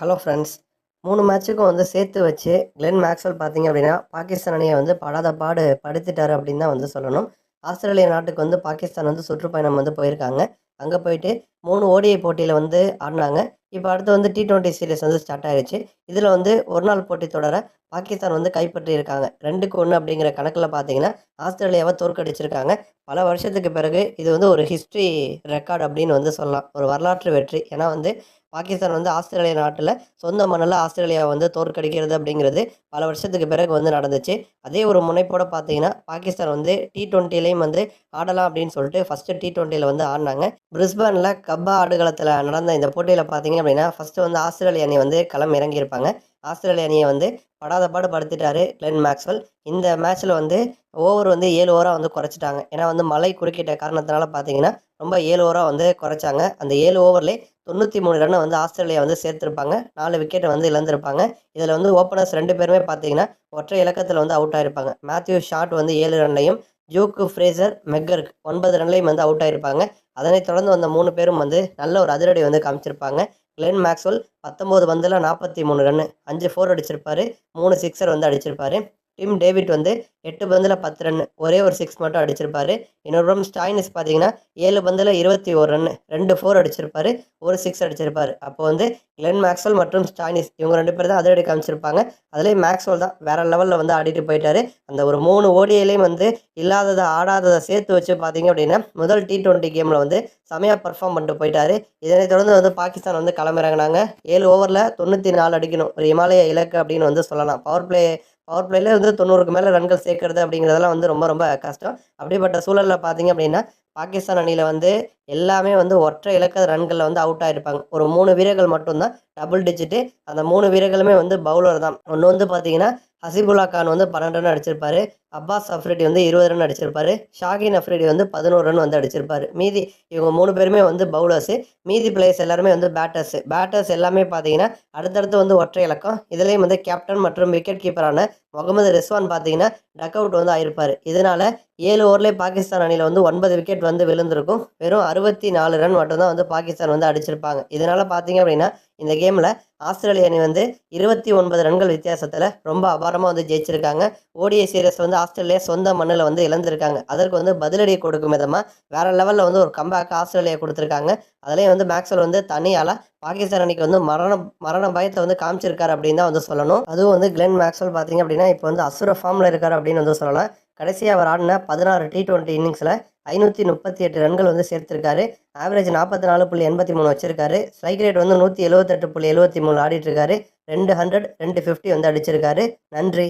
Hello friends மூணு மேட்ச்சுக்கும் வந்து சேர்த்து வச்சு கிளென் மேக்ஸ்வெல் பார்த்தீங்க அப்படின்னா பாகிஸ்தான் அணியை வந்து படாத பாடு படுத்திட்டார் அப்படின்னு தான் வந்து சொல்லணும். ஆஸ்திரேலியா நாட்டுக்கு வந்து பாகிஸ்தான் வந்து சுற்றுப்பயணம் வந்து போயிருக்காங்க. அங்கே போயிட்டு மூணு ஓடிஐ போட்டியில் வந்து ஆடினாங்க. இப்போ அடுத்து வந்து டி ட்வெண்ட்டி சீரீஸ் வந்து ஸ்டார்ட் ஆயிருச்சு. இதில் வந்து ஒரு நாள் போட்டி தொடர பாகிஸ்தான் வந்து கைப்பற்றியிருக்காங்க ரெண்டுக்கு ஒன்று அப்படிங்கிற கணக்கில் பார்த்தீங்கன்னா ஆஸ்திரேலியாவை தோற்கடிச்சிருக்காங்க. பல வருஷத்துக்கு பிறகு இது வந்து ஒரு ஹிஸ்ட்ரி ரெக்கார்ட் அப்படின்னு வந்து சொல்லலாம். ஒரு வரலாற்று வெற்றி. ஏன்னா வந்து பாகிஸ்தான் வந்து ஆஸ்திரேலியா நாட்டில் சொந்த மண்ணில் ஆஸ்திரேலியாவை வந்து தோற்கடிக்கிறது அப்படிங்கிறது பல வருஷத்துக்கு பிறகு வந்து நடந்துச்சு. அதே ஒரு முனைப்போட பார்த்தீங்கன்னா பாகிஸ்தான் வந்து டி ட்வெண்ட்டிலையும் வந்து ஆடலாம் அப்படின்னு சொல்லிட்டு ஃபஸ்ட்டு டி ட்வெண்ட்டியில் வந்து ஆடினாங்க. பிரிஸ்பனில் கப்பா ஆடுகளத்தில் நடந்த இந்த போட்டியில் பார்த்தீங்க அப்படின்னா ஃபஸ்ட்டு வந்து ஆஸ்திரேலிய அணி வந்து களம் இறங்கியிருப்பாங்க. ஆஸ்திரேலிய அணியை வந்து படாத பாடு படுத்திட்டாரு கிளென் மேக்ஸ்வெல். இந்த மேட்ச்சில் வந்து ஓவர் வந்து ஏழு ஓவராக வந்து குறைச்சிட்டாங்க. ஏன்னா வந்து மழை குறுக்கிட்ட காரணத்தினால பார்த்தீங்கன்னா ரொம்ப ஏழு ஓவராக வந்து குறைச்சாங்க. அந்த ஏழு ஓவர்லேயே தொண்ணூற்றி மூணு ரன்னை வந்து ஆஸ்திரேலியா வந்து சேர்த்துருப்பாங்க. நாலு விக்கெட்டை வந்து இழந்திருப்பாங்க. இதில் வந்து ஓப்பனர்ஸ் ரெண்டு பேருமே பார்த்தீங்கன்னா ஒற்றை இலக்கத்தில் வந்து அவுட் ஆயிருப்பாங்க. மேத்யூ ஷாட் வந்து ஏழு ரன்லையும் ஜூக்கு ஃப்ரேசர் மெக்கர்க் ஒன்பது ரன்லையும் வந்து அவுட் ஆயிருப்பாங்க. அதனைத் தொடர்ந்து வந்த மூணு பேரும் வந்து நல்ல ஒரு அதிரடி வந்து காமிச்சிருப்பாங்க. கிளென் மேக்ஸ்வெல் பத்தொம்போது பந்தில் நாற்பத்தி மூணு ரன்னு அஞ்சு ஃபோர் அடிச்சிருப்பாரு மூணு சிக்ஸர் வந்து அடிச்சிருப்பாரு. டிம் டேவிட் வந்து எட்டு பந்தில் பத்து ரன் ஒரே ஒரு சிக்ஸ் மட்டும் அடிச்சிருப்பாரு. இன்னொரு ஸ்டாயினஸ் பார்த்தீங்கன்னா ஏழு பந்தில் இருபத்தி ஒரு ரன் ரெண்டு ஃபோர் அடிச்சிருப்பாரு. ஒரு சிக்ஸ் அடிச்சிருப்பாரு. அப்போ வந்து கிளென் மேக்ஸ்வல் மற்றும் ஸ்டாயினிஸ் இவங்க ரெண்டு பேர் தான் அதிரடி காமிச்சிருப்பாங்க. அதுலேயும் மேக்ஸ்வெல் தான் வேற லெவலில் வந்து ஆடிட்டு போயிட்டாரு. அந்த ஒரு மூணு ஓடியிலையும் வந்து இல்லாததை ஆடாததை சேர்த்து வச்சு பார்த்தீங்க அப்படின்னா முதல் டி ட்வெண்ட்டி கேமில் வந்து செமையாக பர்ஃபார்ம் பண்ணிட்டு போயிட்டாரு. இதனைத் தொடர்ந்து வந்து பாகிஸ்தான் வந்து களமிறங்கினாங்க. ஏழு ஓவரில் தொண்ணூற்றி நாலு அடிக்கணும். ஒரு இமாலய இலக்கு அப்படின்னு வந்து சொல்லலாம். பவர் பிளே பவர் பிளேயில் வந்து தொண்ணூறுக்கு மேலே ரன்கள் சேர்க்கறது அப்படிங்கிறதெல்லாம் வந்து ரொம்ப ரொம்ப கஷ்டம். அப்படிப்பட்ட சூழலில் பார்த்தீங்க அப்படின்னா பாகிஸ்தான் அணியில் வந்து எல்லாமே வந்து ஒற்றை இலக்க ரன்களில் வந்து அவுட் ஆகிருப்பாங்க ஒரு மூணு வீரர்கள் மட்டும்தான் டபுள் டிஜிட்டு அந்த மூணு வீரர்களுமே வந்து பவுலர் தான். ஒன்று வந்து பார்த்தீங்கன்னா ஹசிபுல்லா கான் வந்து பன்னெண்டு ரன் அடிச்சிருப்பாரு. அப்பாஸ் அஃப்ரிடி வந்து இருபது ரன் அடிச்சிருப்பாரு. ஷாகின் அஃப்ரிடி வந்து பதினோரு ரன் வந்து அடிச்சிருப்பாரு. மீதி இவங்க மூணு பேருமே வந்து பவுலர்ஸு மீதி பிளேயர்ஸ் எல்லாருமே வந்து பேட்டர்ஸு பேட்டர்ஸ் எல்லாமே பார்த்தீங்கன்னா அடுத்தடுத்து வந்து ஒற்றை இலக்கம். இதுலேயும் வந்து கேப்டன் மற்றும் விக்கெட் கீப்பரான முகமது ரிஸ்வான் பார்த்தீங்கன்னா டக் அவுட் வந்து ஆயிருப்பார். இதனால ஏழு ஓவர்லேயே பாகிஸ்தான் அணியில் வந்து ஒன்பது விக்கெட் வந்து விழுந்திருக்கும். வெறும் அறுபத்தி நாலு ரன் மட்டும்தான் வந்து பாகிஸ்தான் வந்து அடிச்சிருப்பாங்க. இதனால் பார்த்தீங்க அப்படின்னா இந்த கேமில் ஆஸ்திரேலிய அணி வந்து இருபத்தி ஒன்பது ரன்கள் வித்தியாசத்தில் ரொம்ப அபாரமாக வந்து ஜெயிச்சிருக்காங்க. ஓடிஐ சீரியஸ் வந்து ஆஸ்திரேலியா சொந்த மண்ணில் வந்து இழந்திருக்காங்க. அதற்கு வந்து பதிலடி கொடுக்கும் விதமாக வேறு லெவலில் வந்து ஒரு கம்பேக் ஆஸ்திரேலியா கொடுத்துருக்காங்க. அதுலேயும் வந்து மேக்ஸ்வெல் வந்து தனியால் பாகிஸ்தான் அணிக்கு வந்து மரண மரண பயத்தை வந்து காமிச்சிருக்காரு அப்படின்னு தான் வந்து சொல்லணும். அதுவும் வந்து கிளென் மேக்ஸ்வெல் பார்த்தீங்க அப்படின்னா இப்போ வந்து அசுர ஃபார்மில் இருக்கார் அப்படின்னு வந்து சொல்லலாம். கடைசியாக அவர் ஆடின பதினாறு டி டுவெண்ட்டி இன்னிங்ஸில் ஐநூற்றி முப்பத்தி எட்டு ரன்கள் வந்து சேர்த்துருக்காரு. ஆவரேஜ் நாற்பத்தி நாலு புள்ளி எண்பத்தி மூணு வச்சிருக்காரு. ஸ்ட்ரைக் ரேட் வந்து நூற்றி எழுபத்தெட்டு புள்ளி எழுபத்தி மூணு ஆடிட்டுருக்காரு ரெண்டு ஹண்ட்ரட் ரெண்டு ஃபிஃப்டி வந்து அடிச்சிருக்காரு. நன்றி.